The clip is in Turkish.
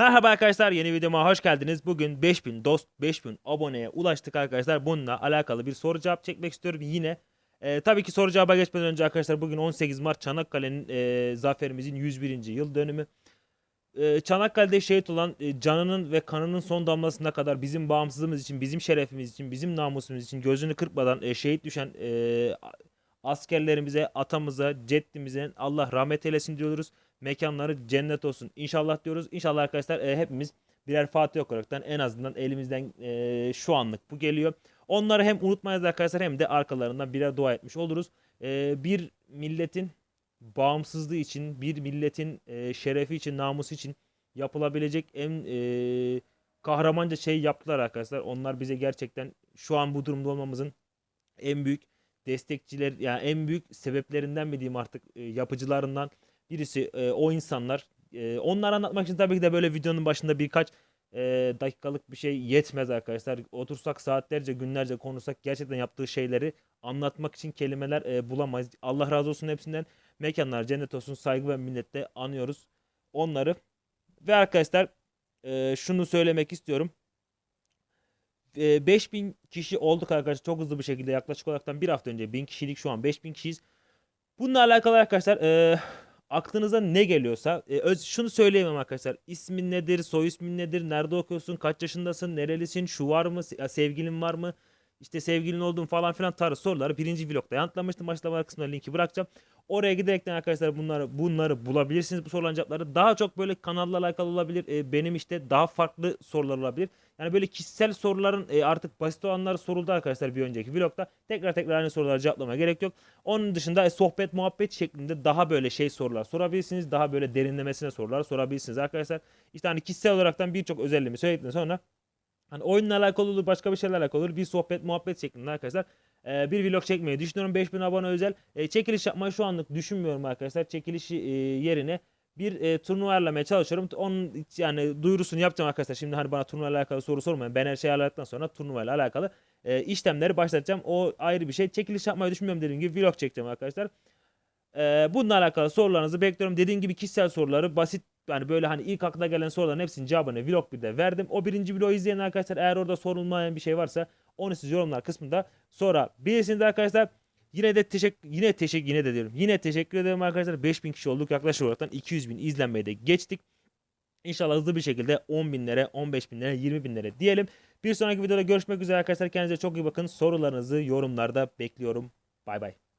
Merhaba arkadaşlar yeni videoma hoş geldiniz. Bugün 5000 dost 5000 aboneye ulaştık arkadaşlar. Bununla alakalı bir soru cevap çekmek istiyorum yine. Ee, tabii ki soru cevaba geçmeden önce arkadaşlar bugün 18 Mart Çanakkale'nin e, zaferimizin 101. yıl dönümü. Ee, Çanakkale'de şehit olan e, canının ve kanının son damlasına kadar bizim bağımsızlığımız için, bizim şerefimiz için, bizim namusumuz için gözünü kırpmadan e, şehit düşen e, askerlerimize, atamıza, ceddimize Allah rahmet eylesin diyoruz. Mekanları cennet olsun. İnşallah diyoruz. İnşallah arkadaşlar e, hepimiz birer Fatiha okuraktan en azından elimizden e, şu anlık bu geliyor. Onları hem unutmayız arkadaşlar hem de arkalarından birer dua etmiş oluruz. E, bir milletin bağımsızlığı için, bir milletin e, şerefi için, namusu için yapılabilecek en e, kahramanca şey yaptılar arkadaşlar. Onlar bize gerçekten şu an bu durumda olmamızın en büyük destekçiler yani en büyük sebeplerinden mi diyeyim artık e, yapıcılarından birisi e, o insanlar. E, onları anlatmak için tabii ki de böyle videonun başında birkaç e, dakikalık bir şey yetmez arkadaşlar. Otursak saatlerce günlerce konuşsak gerçekten yaptığı şeyleri anlatmak için kelimeler e, bulamayız. Allah razı olsun hepsinden. Mekanlar cennet olsun saygı ve minnetle anıyoruz onları. Ve arkadaşlar e, şunu söylemek istiyorum. E, 5000 kişi olduk arkadaşlar çok hızlı bir şekilde yaklaşık olarak bir hafta önce 1000 kişilik şu an 5000 kişiyiz. Bununla alakalı arkadaşlar e, aklınıza ne geliyorsa e, öz, şunu söyleyemem arkadaşlar. İsmin nedir, soy ismin nedir, nerede okuyorsun, kaç yaşındasın, nerelisin, şu var mı, se- sevgilin var mı, işte sevgilin olduğun falan filan tarzı soruları birinci vlogda yanıtlamıştım. Açıklama kısmına linki bırakacağım. Oraya giderekten arkadaşlar bunları bunları bulabilirsiniz bu sorulan cevapları. Daha çok böyle kanalla alakalı olabilir. E, benim işte daha farklı sorular olabilir. Yani böyle kişisel soruların e, artık basit olanları soruldu arkadaşlar bir önceki vlogda. Tekrar tekrar aynı soruları cevaplamaya gerek yok. Onun dışında e, sohbet muhabbet şeklinde daha böyle şey sorular sorabilirsiniz. Daha böyle derinlemesine sorular sorabilirsiniz arkadaşlar. İşte hani kişisel olaraktan birçok özelliğimi söyledikten sonra Hani oyunla alakalı olur, başka bir şeylerle alakalı olur. Bir sohbet, muhabbet şeklinde arkadaşlar. e, bir vlog çekmeyi düşünüyorum. 5000 abone özel. E, çekiliş yapmayı şu anlık düşünmüyorum arkadaşlar. Çekilişi e, yerine bir e, turnuva ayarlamaya çalışıyorum. Onun yani duyurusunu yapacağım arkadaşlar. Şimdi hani bana turnuva ile alakalı soru sormayın. Ben her şeyi ayarladıktan sonra turnuva ile alakalı e, işlemleri başlatacağım. O ayrı bir şey. Çekiliş yapmayı düşünmüyorum dediğim gibi vlog çekeceğim arkadaşlar. Ee, bununla alakalı sorularınızı bekliyorum. Dediğim gibi kişisel soruları basit yani böyle hani ilk aklına gelen soruların hepsinin cevabını vlog 1'de verdim. O birinci vlogu izleyen arkadaşlar eğer orada sorulmayan bir şey varsa onu siz yorumlar kısmında sorabilirsiniz arkadaşlar. Yine de teşekkür yine teşekkür yine de diyorum. Yine teşekkür ederim arkadaşlar. 5000 kişi olduk. Yaklaşık olarak 200 bin izlenmeye de geçtik. İnşallah hızlı bir şekilde 10 binlere, 15 binlere, 20 binlere diyelim. Bir sonraki videoda görüşmek üzere arkadaşlar. Kendinize çok iyi bakın. Sorularınızı yorumlarda bekliyorum. Bay bay.